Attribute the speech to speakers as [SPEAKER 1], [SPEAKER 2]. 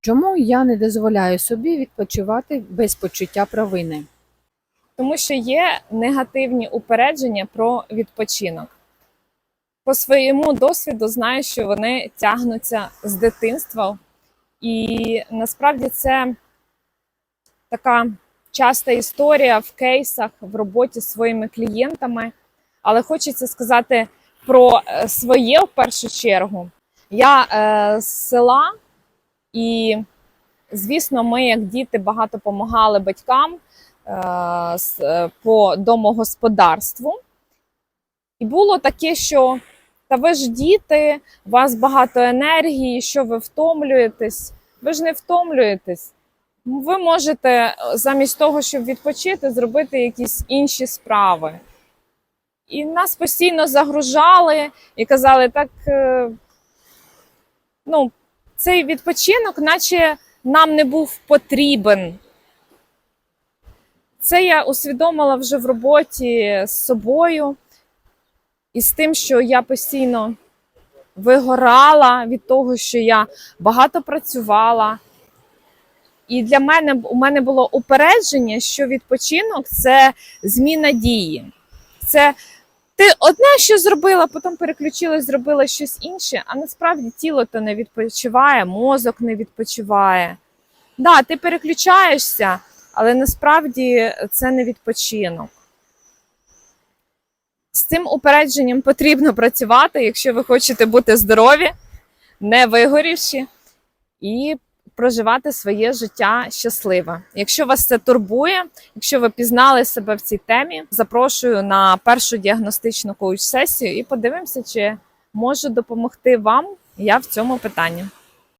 [SPEAKER 1] Чому я не дозволяю собі відпочивати без почуття провини?
[SPEAKER 2] тому що є негативні упередження про відпочинок. По своєму досвіду знаю, що вони тягнуться з дитинства, і насправді це така часта історія в кейсах в роботі з своїми клієнтами. Але хочеться сказати про е, своє в першу чергу. Я е, з села, і, звісно, ми, як діти, багато допомагали батькам е, е, по домогосподарству. І було таке, що та ви ж діти, у вас багато енергії, що ви втомлюєтесь. Ви ж не втомлюєтесь. Ви можете е, замість того, щоб відпочити, зробити якісь інші справи. І нас постійно загружали і казали, так ну, цей відпочинок, наче нам не був потрібен. Це я усвідомила вже в роботі з собою і з тим, що я постійно вигорала від того, що я багато працювала. І для мене у мене було упередження, що відпочинок це зміна дії. Це ти одне що зробила, потім переключилась, зробила щось інше, а насправді тіло то не відпочиває, мозок не відпочиває. Да, ти переключаєшся, але насправді це не відпочинок. З цим упередженням потрібно працювати, якщо ви хочете бути здорові, не вигорівші і проживати своє життя щасливо. Якщо вас це турбує, якщо ви пізнали себе в цій темі, запрошую на першу діагностичну коуч-сесію і подивимося, чи можу допомогти вам я в цьому питанні.